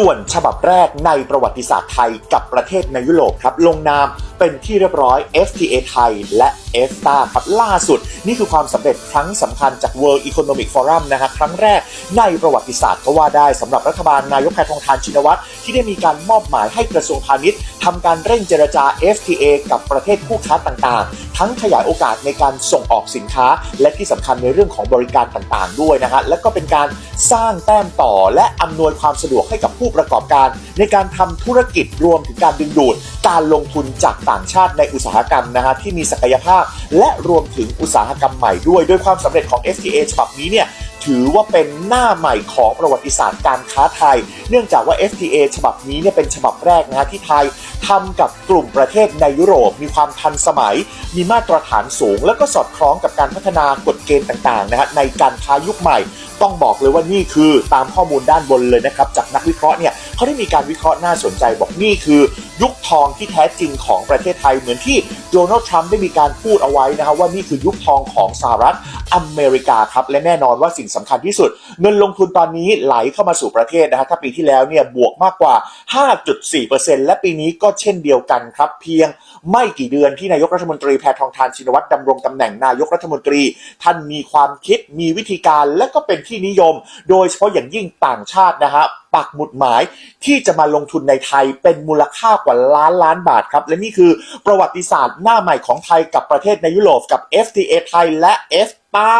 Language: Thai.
ด่วนฉบับแรกในประวัติศาสตร์ไทยกับประเทศในยุโรปครับลงนามเป็นที่เรียบร้อย FTA ไทยและ EFTA ครับล่าสุด นี่คือความสำเร็จครั้งสำคัญจาก World Economic Forum นะฮะครั้งแรกในประวัติศาสตร์ก็ว่าได้สำหรับรัฐบาลนายกแพทองทานชินวัตรที่ได้มีการมอบหมายให้กระทรวงพาณิชย์ทำการเร่งเจรจา FTA กับประเทศคู่ค้าต่างๆ ทั้งขยายโอกาสในการส่งออกสินค้า และที่สำคัญในเรื่องของบริการต่างๆ ด้วยนะฮะและก็เป็นการสร้างแต้มต่อและอำนวยความสะดวกให้กับผู้ประกอบการ ในการทำธุรกิจรวมถึงการดึงดูด การลงทุนจากต่างชาติในอุตสาหกรรมนะฮะที่มีศักยภาพ และรวมถึงอุตสาหกรรมใหม่ด้วยด้วยความสำเร็จของ FTA ฉบับนี้เนี่ยถือว่าเป็นหน้าใหม่ของประวัติศาสตร์การค้าไทย เนื่องจากว่า FTA ฉบับนี้เนี่ยเป็นฉบับแรกนะฮะที่ไทยทำกับกลุ่มประเทศในยุโรป มีความทันสมัย มีมาตรฐานสูง แล้วก็สอดคล้องกับการพัฒนากฎเกณฑ์ต่างๆนะฮะในการค้ายุคใหม่ ต้องบอกเลยว่านี่คือตามข้อมูลด้านบนเลยนะครับจากนักวิเคราะห์เนี่ยเขาได้มีการวิเคราะห์น่าสนใจบอกนี่คือ ยุคทองที่แท้จริงของประเทศไทยเหมือนที่โดนัลด์ทรัมป์ได้มีการพูดเอาไว้นะครับว่านี่คือยุคทองของสหรัฐอเมริกาครับ และแน่นอนว่าสิ่งสำคัญที่สุด เงินลงทุนตอนนี้ไหลเข้ามาสู่ประเทศนะฮะถ้าปีที่แล้วเนี่ยบวกมากกว่า 5.4%และปีนี้ก็เช่นเดียวกันครับ เพียงไม่กี่เดือนที่นายกรัฐมนตรีแพทองทานชินวัตรดำรงตำแหน่งนายกรัฐมนตรี ท่านมีความคิดมีวิธีการและก็เป็นที่นิยม โดยเฉพาะอย่างยิ่งต่างชาตินะฮะปักหมุดหมายที่จะมาลงทุนในไทยเป็นมูลค่ากว่าล้านล้านบาทครับ และนี่คือประวัติศาสตร์หน้าใหม่ของไทยกับประเทศในยุโรปกับ FTA ไทยและ EFTA